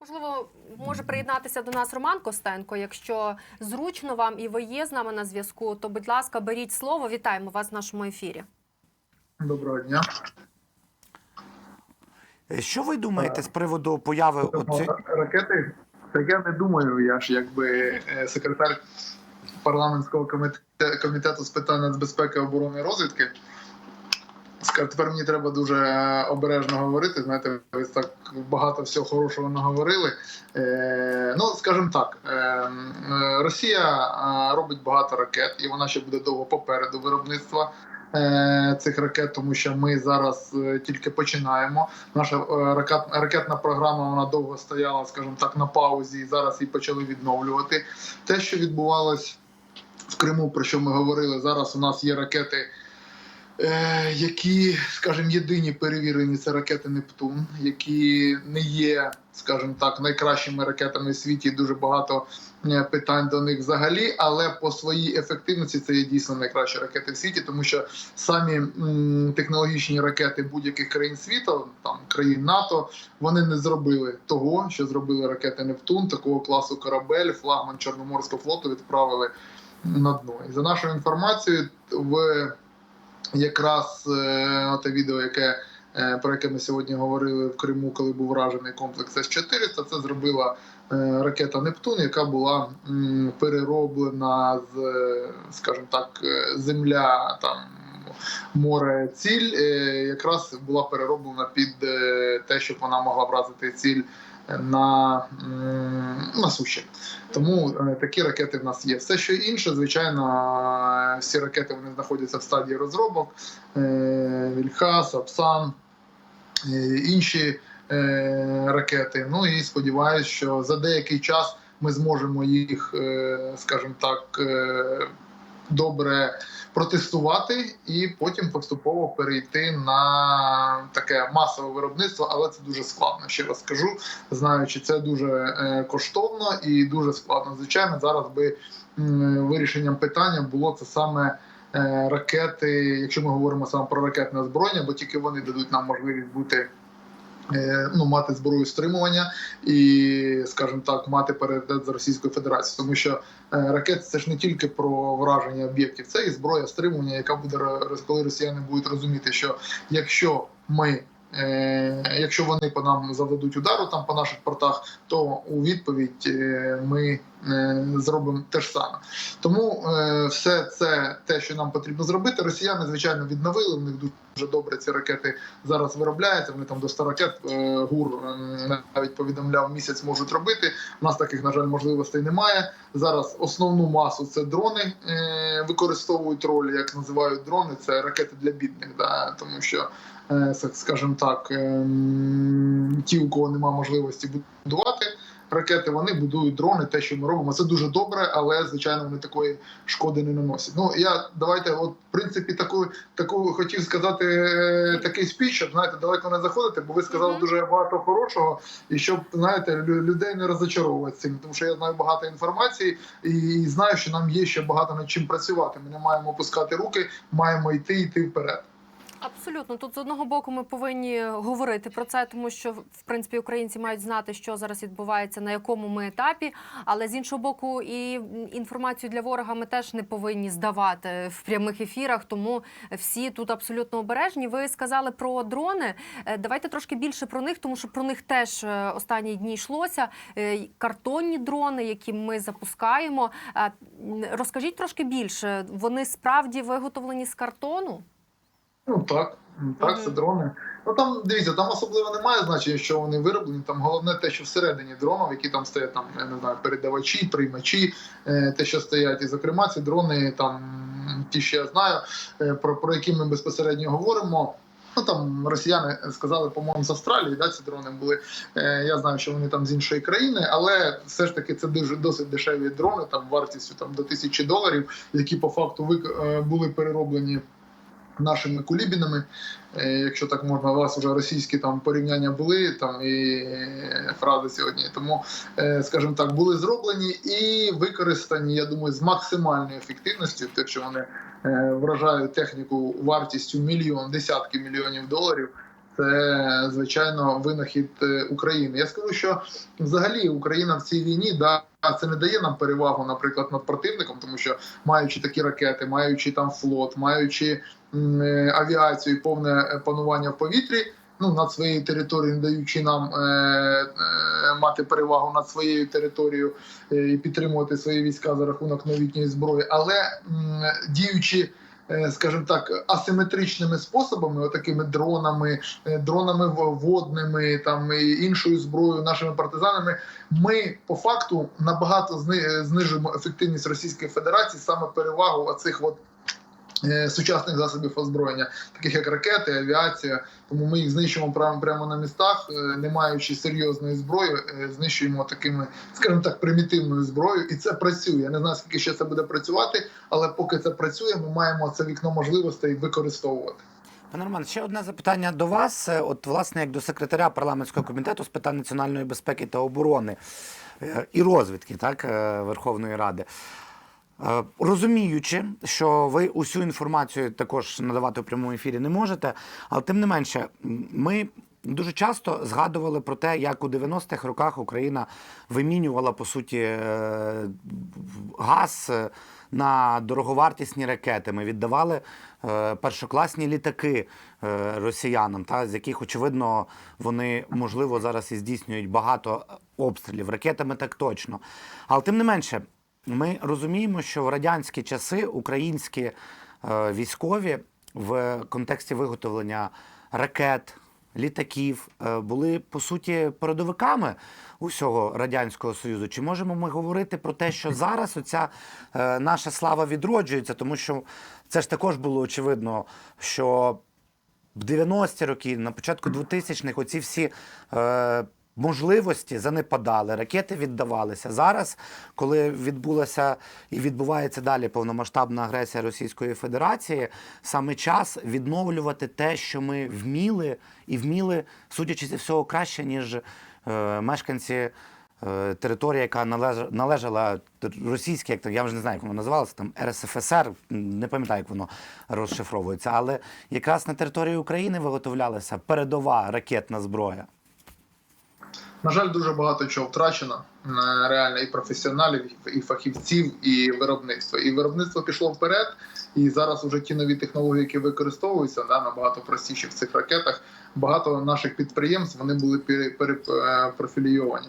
Можливо, може приєднатися до нас Роман Костенко. Якщо зручно вам і ви є з нами на зв'язку, то будь ласка, беріть слово. Вітаємо вас в нашому ефірі. Доброго дня. Е, Що ви думаєте з приводу появи оці... Ракети, так я не думаю, я ж якби е, секретар парламентського комітету, комітету з питань нацбезпеки, оборони і розвідки. Скажу, тепер мені треба дуже обережно говорити. Знаєте, ви так багато всього хорошого наговорили. Е, ну, скажімо так, е, е, Росія е, робить багато ракет, і вона ще буде довго попереду виробництва е, цих ракет, тому що ми зараз тільки починаємо. Наша ракет, ракетна програма вона довго стояла, скажімо так, на паузі, і зараз її почали відновлювати. Те, що відбувалось в Криму, про що ми говорили, зараз у нас є ракети. Е, які, скажімо, єдині перевірені це ракети Нептун, які не є, скажімо так, найкращими ракетами в світі. Дуже багато е, питань до них взагалі, але по своїй ефективності це є дійсно найкращі ракети в світі, тому що самі технологічні ракети будь-яких країн світу, там країн НАТО, вони не зробили того, що зробили ракети Нептун, такого класу корабель, флагман Чорноморського флоту відправили на дно. І за нашою інформацією, в якраз е, те відео, яке е, про яке ми сьогодні говорили в Криму, коли був вражений комплекс С-400, це зробила е, ракета Нептун, яка була перероблена з, скажімо так, земля там. Море ціль якраз була перероблена під те, щоб вона могла вразити ціль на, на суші. Тому е, такі ракети в нас є. Все, що інше, звичайно, е, всі ракети вони знаходяться в стадії розробок. Е, Вільха, Сапсан, е, інші ракети. Ну і сподіваюся, що за деякий час ми зможемо їх, скажімо так, добре протестувати і потім поступово перейти на таке масове виробництво, але це дуже складно. Ще раз скажу, знаючи, це дуже е, коштовно і дуже складно. Звичайно, зараз би вирішенням питання було це саме. е, Ракети, якщо ми говоримо саме про ракетне озброєння, бо тільки вони дадуть нам можливість бути ну, мати зброю стримування і, скажімо так, мати перегляд з Російською Федерацією, тому що е, ракети це ж не тільки про враження об'єктів, це і зброя стримування, яка буде коли росіяни будуть розуміти, що якщо ми е, Якщо вони по нам заведуть удару там по наших портах, то у відповідь е, ми е, зробимо те ж саме. Тому е, все це те, що нам потрібно зробити. Росіяни звичайно відновили. В них дуже добре ці ракети зараз виробляються. Вони там до 100 ракет е, гур е, навіть повідомляв місяць можуть робити. У нас таких на жаль можливостей немає. Зараз основну масу це дрони е, використовують роль, як називають дрони. Це ракети для бідних, да тому що. Е, Скажімо так, ем, ті, у кого немає можливості будувати ракети, вони будують дрони. Те, що ми робимо, це дуже добре, але звичайно вони такої шкоди не наносять. Ну я давайте, от в принципі, таку таку хотів сказати е, такий спіч, щоб знаєте, далеко не заходити, бо ви сказали Мгм. дуже багато хорошого, і щоб знаєте, людей не розочаровувати цим, тому що я знаю багато інформації і знаю, що нам є ще багато над чим працювати. Ми не маємо опускати руки, маємо йти йти вперед. Абсолютно, тут з одного боку ми повинні говорити про це, тому що в принципі українці мають знати, що зараз відбувається, на якому ми етапі. Але з іншого боку, і інформацію для ворога ми теж не повинні здавати в прямих ефірах. Тому всі тут абсолютно обережні. Ви сказали про дрони. Е, Давайте трошки більше про них, тому що про них теж е, останні дні йшлося. Е, Картонні дрони, які ми запускаємо. Розкажіть трошки більше. Вони справді виготовлені з картону? Ну так, так, це дрони. Ну там дивіться, там особливо немає значення, що вони вироблені. Там головне те, що всередині дронів, які там стоять, там я не знаю, передавачі, приймачі, е, те, що стоять. І зокрема, ці дрони, там ті, що я знаю, е, про, про які ми безпосередньо говоримо. Ну там росіяни сказали, по-моєму, з Австралії, да, ці дрони були. Е, я знаю, що вони там з іншої країни, але все ж таки це дуже досить дешеві дрони, там вартістю там до тисячі доларів, які по факту вик- е, були перероблені нашими кулібінами. Е, Якщо так можна, у вас вже російські там порівняння були там і е, фрази сьогодні. Тому, е, скажімо так, були зроблені і використані, я думаю, з максимальною ефективністю, те, що вони вражають техніку вартістю мільйон, десятки мільйонів доларів. Це звичайно винахід е, України. Я скажу, що взагалі Україна в цій війні да це не дає нам перевагу, наприклад, над противником, тому що маючи такі ракети, маючи там флот, маючи е, авіацію повне е, панування в повітрі. Ну, над своєю територією, не даючи нам е, е, мати перевагу над своєю територією і підтримувати свої війська за рахунок новітньої зброї, але м, діючи, скажімо так, асиметричними способами, отакими дронами, е, дронами водними, там і іншою зброєю, нашими партизанами, ми по факту набагато зни- знижуємо ефективність Російської Федерації саме перевагу оцих от. Е, Сучасних засобів озброєння, таких як ракети, авіація, тому ми їх знищуємо прямо прямо на містах, е, не маючи серйозної зброї, е, знищуємо такими, скажімо так, примітивною зброєю, і це працює. Я не знаю, скільки ще це буде працювати, але поки це працює, ми маємо це вікно можливостей використовувати. Пане Роман, ще одне запитання до вас. От, власне, як до секретаря парламентського комітету з питань національної безпеки та оборони і розвідки, так, Верховної Ради. Е, Розуміючи, що ви усю інформацію також надавати у прямому ефірі не можете, але тим не менше, ми дуже часто згадували про те, як у 90-х роках Україна вимінювала по суті е, газ е, на дороговартісні ракети. Ми віддавали першокласні літаки росіянам, та з яких очевидно вони можливо зараз і здійснюють багато обстрілів ракетами, так точно. Але тим не менше. Ми розуміємо, що в радянські часи українські е, військові в контексті виготовлення ракет, літаків е, були по суті передовиками усього радянського союзу. Чи можемо ми говорити про те, що зараз оця е, наша слава відроджується, тому що це ж також було очевидно, що в 90-ті роки, на початку 2000-х, оці всі е, можливості занепадали, ракети віддавалися. Зараз, коли відбулася і відбувається далі повномасштабна агресія Російської Федерації, саме час відновлювати те, що ми вміли, і вміли, судячи зі всього, краще, ніж е, мешканці. е, Територія, яка належала, російській, як я вже не знаю, як воно називалося, там РСФСР, не пам'ятаю, як воно розшифровується, але якраз на території України виготовлялася передова ракетна зброя. На жаль, дуже багато чого втрачено е, реально і професіоналів, і фахівців, і виробництва. І виробництво пішло вперед. І зараз вже ті нові технології, які використовуються, да, набагато простіші в цих ракетах. Багато наших підприємств вони були пере- перепрофілійовані.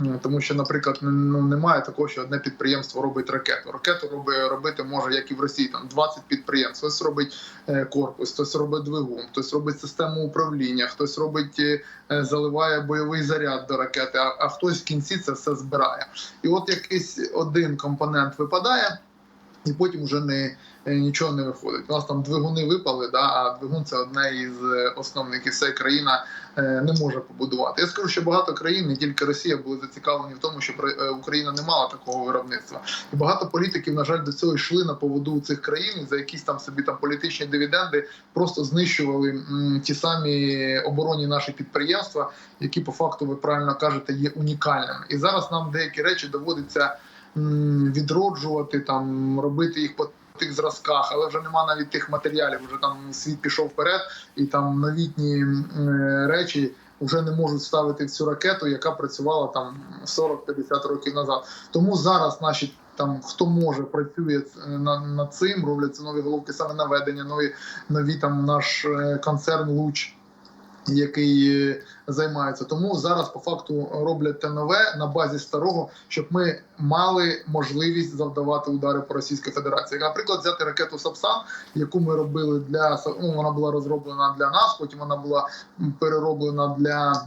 М, Тому що, наприклад, ну немає такого, що одне підприємство робить ракету. Ракету роби, робити може, як і в Росії, там 20 підприємств. Хтось робить е, корпус, хтось робить двигун, хтось робить систему управління, хтось робить е, е, заливає бойовий заряд до ракети, а, а хтось в кінці це все збирає. І от якийсь один компонент випадає, і потім вже не е, нічого не виходить. У нас там двигуни випали, да, а двигун це одне із е, основних, і все країна е, не може побудувати. Я скажу, що багато країн, не тільки Росія, були зацікавлені в тому, щоб е, Україна не мала такого виробництва. І багато політиків, на жаль, до цього йшли на поводу цих країн за якісь там собі там політичні дивіденди, просто знищували м, ті самі оборонні наші підприємства, які по факту ви правильно кажете є унікальними. І зараз нам деякі речі доводиться відроджувати, там робити їх по тих зразках, але вже нема навіть тих матеріалів. Вже там світ пішов вперед, і там новітні е, речі. Вже не можуть ставити в цю ракету, яка працювала там 40-50 років назад. Тому зараз наші там хто може працює над, над цим, робляться нові головки саме наведення, нові нові там наш е, концерн Луч, який е, займається. Тому зараз по факту роблять те нове на базі старого, щоб ми мали можливість завдавати удари по Російській Федерації. Наприклад, взяти ракету Сапсан, яку ми робили для ну, вона була розроблена для нас, потім вона була перероблена для.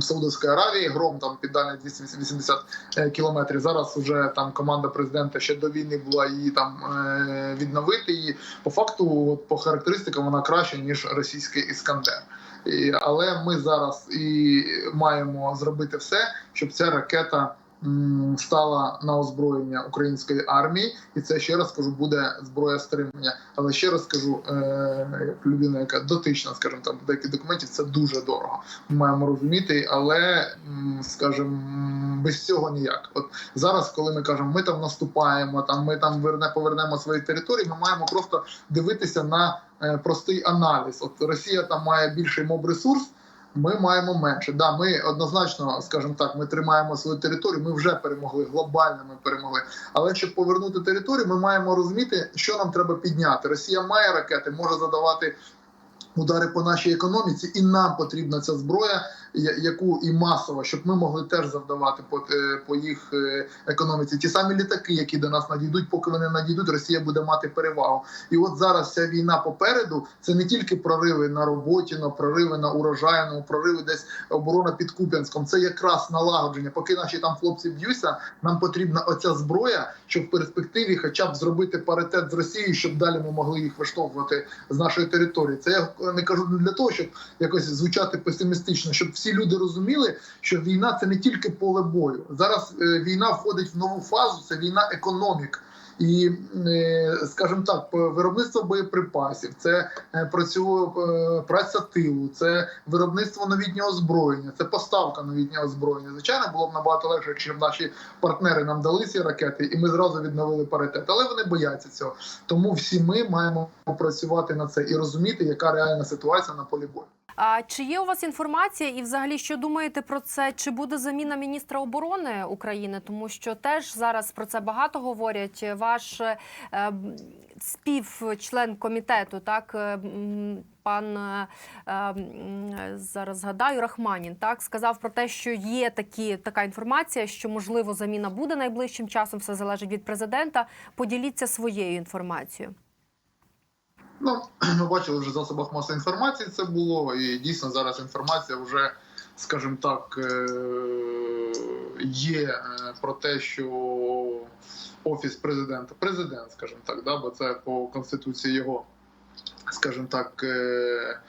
Саудовської Аравії гром там під дальність 280 е, кілометрів. Зараз вже там команда президента ще до війни була її там е, відновити. І по факту, по характеристикам, вона краще ніж російський іскандер. Але ми зараз і маємо зробити все, щоб ця ракета стала на озброєння української армії, і це ще раз кажу, буде зброя стримання. Але ще раз кажу, е, як людина, яка дотична, скажімо там, деяких документів, це дуже дорого. Ми маємо розуміти, але скажімо, без цього ніяк. От зараз, коли ми кажемо, ми там наступаємо, там ми там верне повернемо свої території, ми маємо просто дивитися на е, простий аналіз. От Росія там має більший моб-ресурс, ми маємо менше. Да, ми однозначно, скажімо так, ми тримаємо свою територію. Ми вже перемогли глобально. Ми перемогли. Але щоб повернути територію, ми маємо розуміти, що нам треба підняти. Росія має ракети, може задавати. Удари по нашій економіці, і нам потрібна ця зброя, яку і масово, щоб ми могли теж завдавати по, е, по їх е, економіці. Ті самі літаки, які до нас надійдуть, поки вони надійдуть, Росія буде мати перевагу. І от зараз ця війна попереду це не тільки прориви на роботі, на прориви на урожайному, прориви десь оборона під Куп'янськом. Це якраз налагодження. Поки наші там хлопці б'ються, нам потрібна оця зброя, щоб в перспективі, хоча б зробити паритет з Росією, щоб далі ми могли їх виштовхувати з нашої території. Це я не кажу для того, щоб якось звучати песимістично, щоб всі люди розуміли, що війна це не тільки поле бою. Зараз е, війна входить в нову фазу. Це війна економік. І, е, скажімо так, виробництво боєприпасів, це е, працю, праця тилу, це виробництво новітнього озброєння, це поставка новітнього озброєння. Звичайно, було б набагато легше, якщо б наші партнери нам дали ці ракети, і ми зразу відновили паритет. Але вони бояться цього. Тому всі ми маємо працювати на це і розуміти, яка реальна ситуація на полі бою. А чи є у вас інформація, і взагалі що думаєте про це? Чи буде заміна міністра оборони України? Тому що теж зараз про це багато говорять. Ваш е, співчлен комітету, так е, пан е, зараз згадаю Рахманін, так сказав про те, що є такі така інформація, що можливо заміна буде найближчим часом. Все залежить від президента. Поділіться своєю інформацією. Ну, ми бачили вже в засобах масової інформації це було, і дійсно зараз інформація вже, скажімо так, е, є е, про те, що офіс президента, президент, скажімо так, да, бо це по конституції його, скажімо так, е,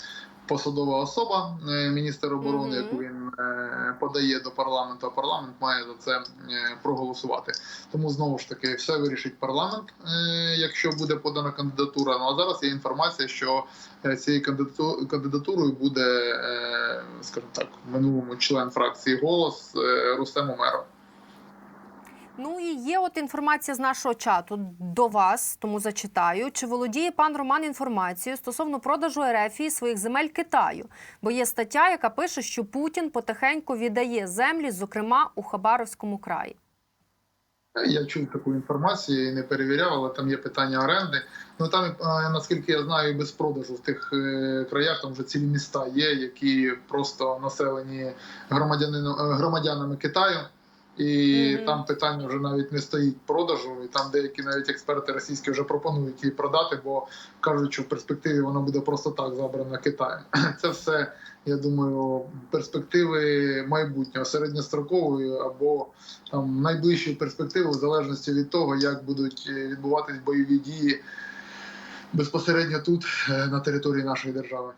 посадова особа, е, міністр оборони, Мгм. яку він е, подає до парламенту, а парламент має за це е, проголосувати. Тому знову ж таки все вирішить парламент, якщо буде подана кандидатура. Ну а зараз є інформація, що цією кандидатурою буде, скажімо так, в минулому член фракції голос Рустем Умеров. Ну і є от інформація з нашого чату до вас, тому зачитаю. Чи володіє пан Роман інформацією стосовно продажу Ерефії своїх земель Китаю? Бо є стаття, яка пише, що Путін потихеньку віддає землі, зокрема у Хабаровському краї. Я чув таку інформацію і не перевіряв, але там є питання оренди. Ну там, е, наскільки я знаю, без продажу в тих е, краях там вже цілі міста є, які просто населені е, громадянами Китаю. І Мгм. там питання вже навіть не стоїть продажу, і там деякі навіть експерти російські вже пропонують її продати, бо кажуть, що в перспективі воно буде просто так забрано Китаєм. Це все, я думаю, перспективи майбутнього, середньострокової або там найближчої перспективи, в залежності від того, як будуть е, відбуватись бойові дії безпосередньо тут, е, на території нашої держави.